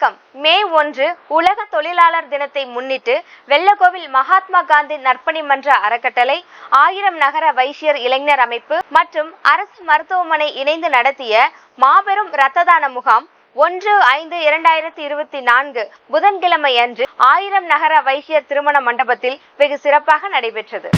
வணக்கம். மே ஒன்று உலக தொழிலாளர் தினத்தை முன்னிட்டு வெள்ளக்கோவில் மகாத்மா காந்தி நற்பணி மன்ற அறக்கட்டளை ஆயிரம் நகர வைசியர் இளைஞர் அமைப்பு மற்றும் அரசு மருத்துவமனை இணைந்து நடத்திய மாபெரும் இரத்த தான முகாம் ஒன்று ஐந்து இரண்டாயிரத்தி இருபத்தி நான்கு புதன்கிழமை அன்று ஆயிரம் நகர வைசியர் திருமண மண்டபத்தில் வெகு சிறப்பாக நடைபெற்றது.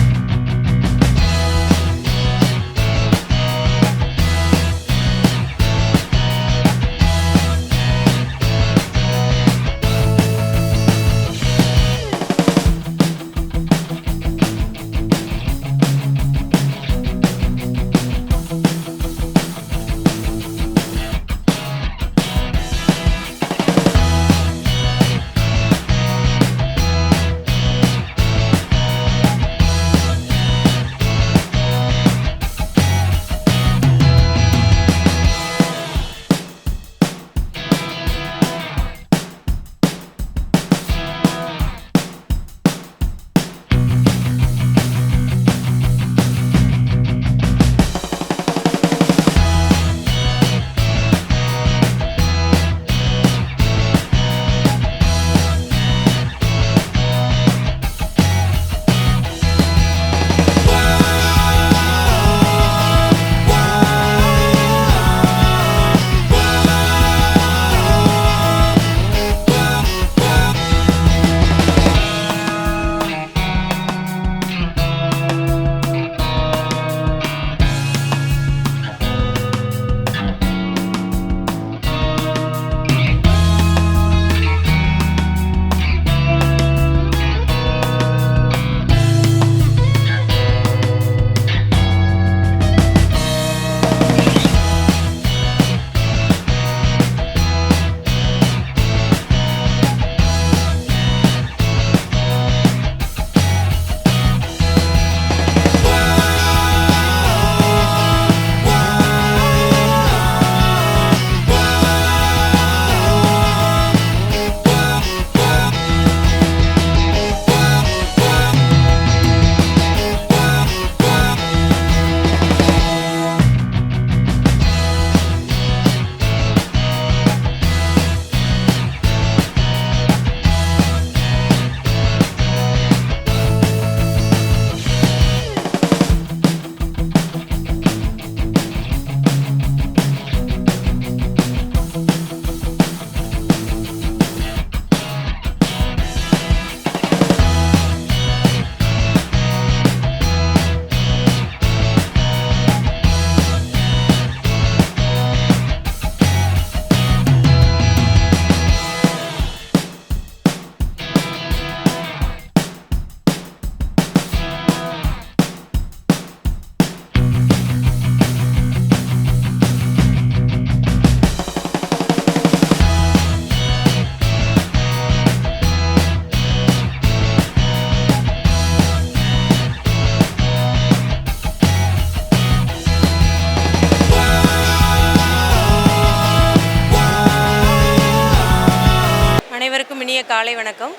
காலை வணக்கம்.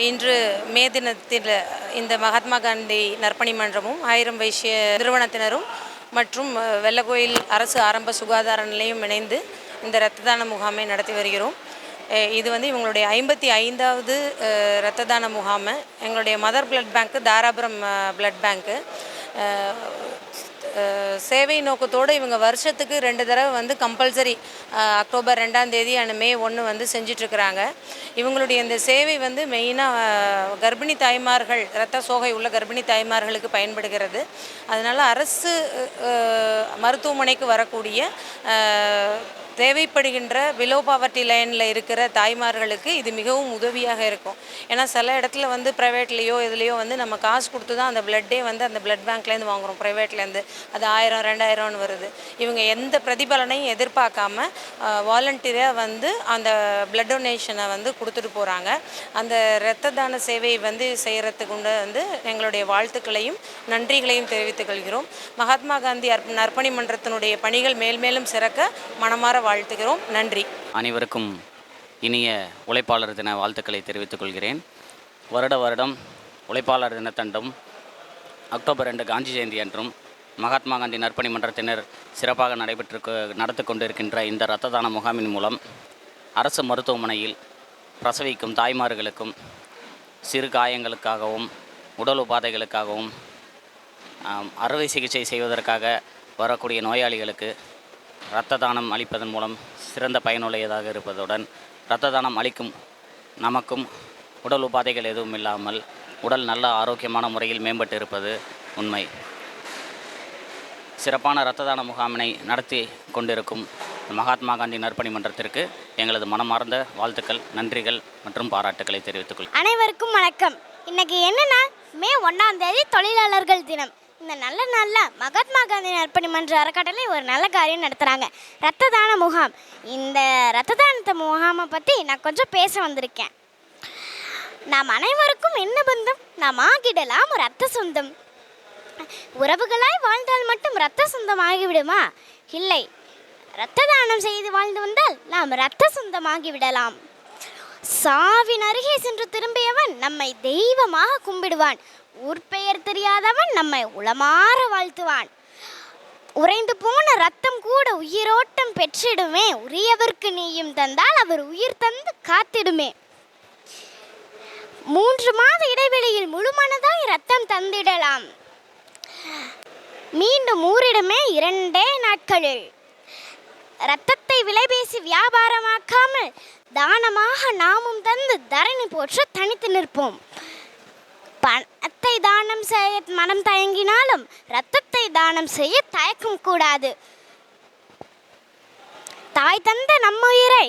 இன்று மே தினத்தில் இந்த மகாத்மா காந்தி நற்பணி மன்றமும் ஆயிரம் வைசிய நிறுவனத்தினரும் மற்றும் அஹ், வெள்ளக்கோயில் அரசு ஆரம்ப சுகாதார நிலையம் இணைந்து இந்த இரத்த தான முகாமை நடத்தி வருகிறோம். இது வந்து இவங்களுடைய ஐம்பத்தி ஐந்தாவது இரத்த தான முகாமை. எங்களுடைய மதர் பிளட் பேங்க்கு தாராபுரம் பிளட் பேங்க்கு. சேவை நோக்கத்தோடு இவங்க வருஷத்துக்கு ரெண்டு தடவை வந்து கம்பல்சரி அக்டோபர் ரெண்டாம் தேதி அண்ட் மே ஒன்று வந்து செஞ்சிட்ருக்கிறாங்க. இவங்களுடைய இந்த சேவை வந்து மெயினாக கர்ப்பிணி தாய்மார்கள் இரத்த சோகை உள்ள கர்ப்பிணி தாய்மார்களுக்கு பயன்படுகிறது. அதனால் அரசு மருத்துவமனைக்கு வரக்கூடிய தேவைப்படுகின்ற பிலோ பாவர்ட்டி லைனில் இருக்கிற தாய்மார்களுக்கு இது மிகவும் உதவியாக இருக்கும். ஏன்னா சில இடத்துல வந்து ப்ரைவேட்லேயோ இதுலேயோ வந்து நம்ம காசு கொடுத்து தான் அந்த பிளட்டே வந்து அந்த பிளட் பேங்க்லேருந்து வாங்குகிறோம் ப்ரைவேட்லேருந்து அது ஆயிரம் ரெண்டாயிரம்னு வருது. இவங்க எந்த பிரதிபலனையும் எதிர்பார்க்காம வாலண்டியராக வந்து அந்த பிளட் டொனேஷனை வந்து கொடுத்துட்டு போகிறாங்க அந்த இரத்த தான சேவையை வந்து செய்கிறதுக்கு வந்து எங்களுடைய வாழ்த்துக்களையும் நன்றிகளையும் தெரிவித்துக் கொள்கிறோம். மகாத்மா காந்தி அர்ப்ப நற்பணி மன்றத்தினுடைய பணிகள் மேல்மேலும் சிறக்க மனமாற வாழ்த்துகிறோம். நன்றி. அனைவருக்கும் இனிய உழைப்பாளர் தின வாழ்த்துக்களை தெரிவித்துக் கொள்கிறேன். வருட வருடம் உழைப்பாளர் தினத்தன்றும் அக்டோபர் ரெண்டு காந்தி ஜெயந்தி அன்றும் மகாத்மா காந்தி நற்பணி மன்றத்தினர் சிறப்பாக நடைபெற்று நடத்தி கொண்டிருக்கின்ற இந்த இரத்த தான முகாமின் மூலம் அரசு மருத்துவமனையில் பிரசவிக்கும் தாய்மார்களுக்கும் சிறு காயங்களுக்காகவும் உடல் உபாதைகளுக்காகவும் அறுவை சிகிச்சை செய்வதற்காக வரக்கூடிய நோயாளிகளுக்கு இரத்த தானம் அளிப்பதன் மூலம் சிறந்த பயனுள்ளதாக இருப்பதுடன் இரத்த தானம் அளிக்கும் நமக்கும் உடல் உபாதைகள் எதுவும் இல்லாமல் உடல் நல்ல ஆரோக்கியமான முறையில் மேம்பட்டு இருப்பது உண்மை. சிறப்பான இரத்த தான முகாமினை நடத்தி கொண்டிருக்கும் மகாத்மா காந்தி நற்பணி மன்றத்திற்கு எங்களது மனமார்ந்த வாழ்த்துக்கள் நன்றிகள் மற்றும் பாராட்டுக்களை தெரிவித்துக் கொள் அனைவருக்கும் வணக்கம். இன்னைக்கு என்னன்னா மே ஒன்றாம் தேதி தொழிலாளர்கள் தினம். இந்த நல்ல நாளில் மகாத்மா காந்தி நற்பணி மன்ற அறக்கட்டளை ஒரு நல்ல காரியம் நடத்துகிறாங்க ரத்த தான முகாம். இந்த ரத்த தானத்தை முகாமை பற்றி நான் கொஞ்சம் பேச வந்திருக்கேன். நாம் அனைவருக்கும் என்ன பந்தம்? நாம் ஆகிடலாம் ரத்த சொந்தம். உறவுகளாய் வாழ்ந்தால் மட்டும் ரத்த சொந்தம் ஆகிவிடுமா? இல்லை. இரத்த தானம் செய்து வாழ்ந்து வந்தால் நாம் இரத்த சொந்தமாகி விடலாம் சாவின் அருகே சென்று திரும்பியவன் நம்மை தெய்வமாக கும்பிடுவான். ஊர்பெயர் தெரியாதவன் நம்மை உளமாற வாழ்த்துவான். உறைந்து போன ரத்தம் கூட உயிரோட்டம் பெற்றிடுமே. உரியவர்க்கு நீயும் தந்தால் அவர் உயிர் தந்து காத்திடுமே. மூன்று மாத இடைவெளியில் முழுமனதாய் ரத்தம் தந்திடலாம். மீண்டும் ஊரிடமே இரண்டே நாட்களில். ரத்தத்தை விலைபேசி வியாபாரமாக்காமல் தானமாக நாமும் தந்து தரணி போற்ற தனித்து நிற்போம். ரத்தத்தை தானம் செய்ய மனம் தயங்கினாலும் ரத்தத்தை தானம் செய்ய தயக்கம் கூடாது. தாய் தந்த நம்ம உயிரை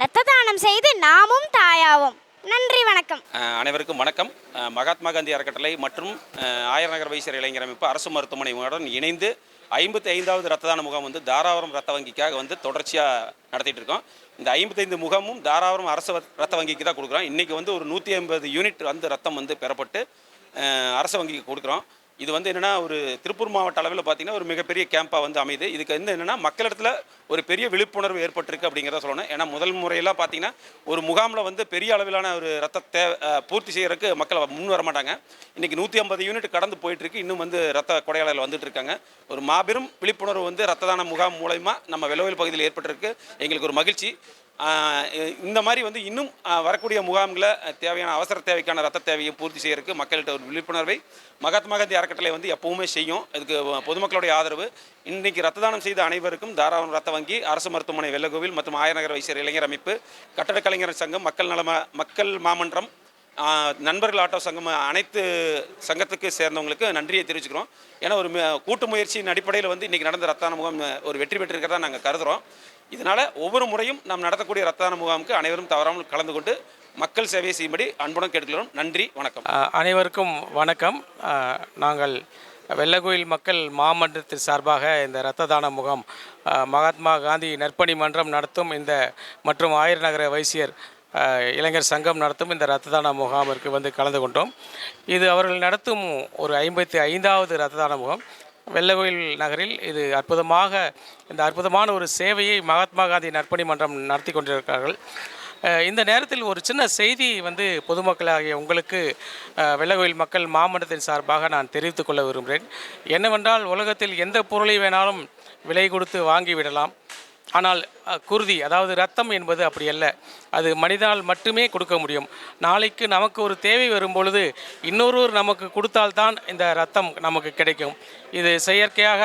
ரத்த தானம் செய்து நாமும் தாயாவோம். நன்றி வணக்கம். அனைவருக்கும் வணக்கம். மகாத்மா காந்தி அறக்கட்டளை மற்றும் அஹ் ஆயிரநகர வைசியர் இளைஞர் அமைப்பு அரசு மருத்துவமனையுடன் இணைந்து ஐம்பத்தி ஐந்தாவது ரத்ததான முகாம் வந்து தாராபுரம் ரத்த வங்கிக்காக வந்து தொடர்ச்சியாக நடத்திட்டு இருக்கோம். இந்த ஐம்பத்தைந்து முகாமும் தாராபுரம் அரசு ரத்த வங்கிக்கு தான் கொடுக்குறோம். இன்றைக்கி வந்து ஒரு நூற்றி ஐம்பது யூனிட் வந்து ரத்தம் வந்து பெறப்பட்டு அரசு வங்கிக்கு கொடுக்குறோம். இது வந்து என்னென்னா ஒரு திருப்பூர் மாவட்ட அளவில் பார்த்தீங்கன்னா ஒரு மிகப்பெரிய கேம்பாக வந்து அமையுது. இதுக்கு வந்து என்னென்னா மக்களிடத்தில் ஒரு பெரிய விழிப்புணர்வு ஏற்பட்டிருக்கு அப்படிங்கிறத சொல்லணும். ஏன்னா முதல் முறையெல்லாம் பார்த்தீங்கன்னா ஒரு முகாமில் வந்து பெரிய அளவிலான ஒரு ரத்த தே பூர்த்தி செய்கிறதுக்கு மக்கள் முன் வர மாட்டாங்க. இன்றைக்கி நூற்றி ஐம்பது யூனிட் கடந்து போயிட்டுருக்கு. இன்னும் வந்து ரத்த கொடையாளர்கள் வந்துட்டு இருக்காங்க ஒரு மாபெரும் விழிப்புணர்வு வந்து ரத்த தான முகாம் மூலயமா நம்ம வெள்ளவயில் பகுதியில் ஏற்பட்டிருக்கு. எங்களுக்கு ஒரு மகிழ்ச்சி. இந்த மாதிரி வந்து இன்னும் வரக்கூடிய முகாம்களை தேவையான அவசர தேவைக்கான ரத்த தேவையை பூர்த்தி செய்யறதுக்கு மக்கள்கிட்ட ஒரு விழிப்புணர்வை மகாத்மா காந்தி அறக்கட்டளை வந்து எப்பவுமே செய்யும். இதுக்கு பொதுமக்களுடைய ஆதரவு. இன்றைக்கு ரத்த தானம் செய்த அனைவருக்கும் தாராளம் ரத்த வங்கி அரசு மருத்துவமனை வெள்ளகோவில் மற்றும் ஆயநகர் வைசியர் இளைஞர் அமைப்பு கட்டடக் கலைஞர் சங்கம் மக்கள் நலம மக்கள் மாமன்றம் நண்பர்கள் ஆட்டோ சங்கம் அனைத்து சங்கத்துக்கு சேர்ந்தவங்களுக்கு நன்றியை தெரிவிச்சுக்கிறோம். ஏன்னா ஒரு கூட்டு முயற்சியின் அடிப்படையில் வந்து இன்றைக்கி நடந்த ரத்தான முகம் முகாம் ஒரு வெற்றி பெற்றிருக்கிறதா நாங்கள் கருதுகிறோம் இதனால் ஒவ்வொரு முறையும் நாம் நடத்தக்கூடிய ரத்ததான முகாமுக்கு அனைவரும் தவறாமல் கலந்து கொண்டு மக்கள் சேவை செய்யும்படி அன்புடன் கேட்டுக்கிறோம் நன்றி வணக்கம். அனைவருக்கும் வணக்கம். நாங்கள் வெள்ளகோயில் மக்கள் மாமன்றத்தின் சார்பாக இந்த இரத்த தான முகாம் மகாத்மா காந்தி நற்பணி மன்றம் நடத்தும் இந்த மற்றும் ஆயிர நகர வைசியர் இளைஞர் சங்கம் நடத்தும் இந்த இரத்த தான முகாமிற்கு வந்து கலந்து கொண்டோம். இது அவர்கள் நடத்தும் ஒரு ஐம்பத்தி ஐந்தாவது இரத்த தான முகாம். வெள்ளகோயில் நகரில் இது அற்புதமாக இந்த அற்புதமான ஒரு சேவையை மகாத்மா காந்தி நற்பணி மன்றம் நடத்தி கொண்டிருக்கிறார்கள். இந்த நேரத்தில் ஒரு சின்ன செய்தி வந்து பொதுமக்களாகிய உங்களுக்கு வெள்ளகோயில் மக்கள் மாமன்றத்தின் சார்பாக நான் தெரிவித்துக் கொள்ள விரும்புகிறேன். என்னவென்றால் உலகத்தில் எந்த பொருளை வேணாலும் விலை கொடுத்து வாங்கி விடலாம். ஆனால் குருதி அதாவது ரத்தம் என்பது அப்படி அல்ல. அது மனிதனால் மட்டுமே கொடுக்க முடியும். நாளைக்கு நமக்கு ஒரு தேவை வரும் பொழுது இன்னொருவர் நமக்கு கொடுத்தால்தான் இந்த ரத்தம் நமக்கு கிடைக்கும். இது செயற்கையாக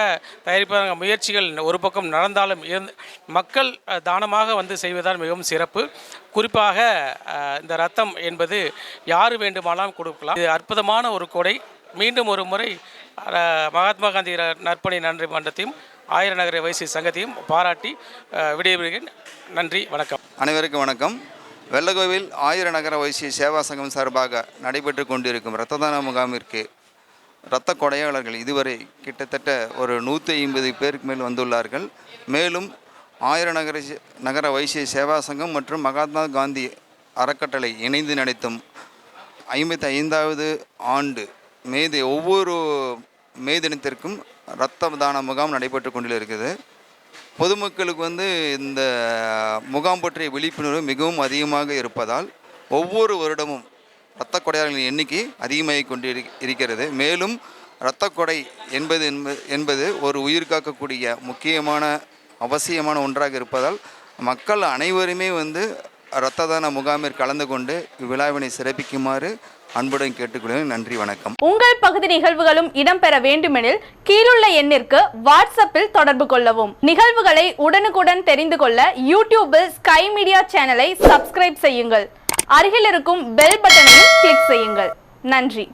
தயாரிப்பதற்கான முயற்சிகள் ஒரு பக்கம் நடந்தாலும் இருந்து மக்கள் தானமாக வந்து செய்வதால் மிகவும் சிறப்பு. குறிப்பாக இந்த ரத்தம் என்பது யார் வேண்டுமானாலும் கொடுக்கலாம். இது அற்புதமான ஒரு கொடை. மீண்டும் ஒரு முறை மகாத்மா காந்தி நற்பணி நன்றி மன்றத்தையும் ஆயிர நகர வைசி சங்கத்தையும் பாராட்டி விடைபெறுகிறேன். நன்றி வணக்கம். அனைவருக்கும் வணக்கம். வெள்ளகோவில் ஆயிர நகர வைசிய சேவா சங்கம் சார்பாக நடைபெற்று கொண்டிருக்கும் இரத்த தான முகாமிற்கு இரத்த கொடையாளர்கள் இதுவரை கிட்டத்தட்ட ஒரு நூற்றி ஐம்பது பேருக்கு மேல் வந்துள்ளார்கள். மேலும் ஆயிரநகர நகர வைசிய சேவா சங்கம் மற்றும் மகாத்மா காந்தி அறக்கட்டளை இணைந்து நடத்தும் ஐம்பத்தி ஐந்தாவது ஆண்டு மே ஒவ்வொரு மே தினத்திற்கும் இரத்த தான முகாம் நடைபெற்று கொண்டிருக்கிறது. பொதுமக்களுக்கு வந்து இந்த முகாம் பற்றிய விழிப்புணர்வு மிகவும் அதிகமாக இருப்பதால் ஒவ்வொரு வருடமும் இரத்த கொடையாளர்களின் எண்ணிக்கை அதிகமாகி கொண்டு இருக்கிறது. மேலும் இரத்த கொடை என்பது என்பது ஒரு உயிர் காக்கக்கூடிய முக்கியமான அவசியமான ஒன்றாக இருப்பதால் மக்கள் அனைவருமே வந்து இரத்த தான முகாமில் கலந்து கொண்டு இவ்விழாவினை சிறப்பிக்குமாறு அன்புடன் கேட்டுக்கொள்கிறேன். நன்றி வணக்கம். உங்கள் பகுதி நிகழ்வுகளும் இடம்பெற வேண்டுமெனில் கீழுள்ள எண்ணிற்கு வாட்ஸ்அப்பில் தொடர்பு கொள்ளவும். நிகழ்வுகளை உடனுக்குடன் தெரிந்து கொள்ள யூடியூபில் ஸ்கை மீடியா சேனலை சப்ஸ்கிரைப் செய்யுங்கள். அருகில் இருக்கும் பெல் பட்டனையும் கிளிக் செய்யுங்கள். நன்றி.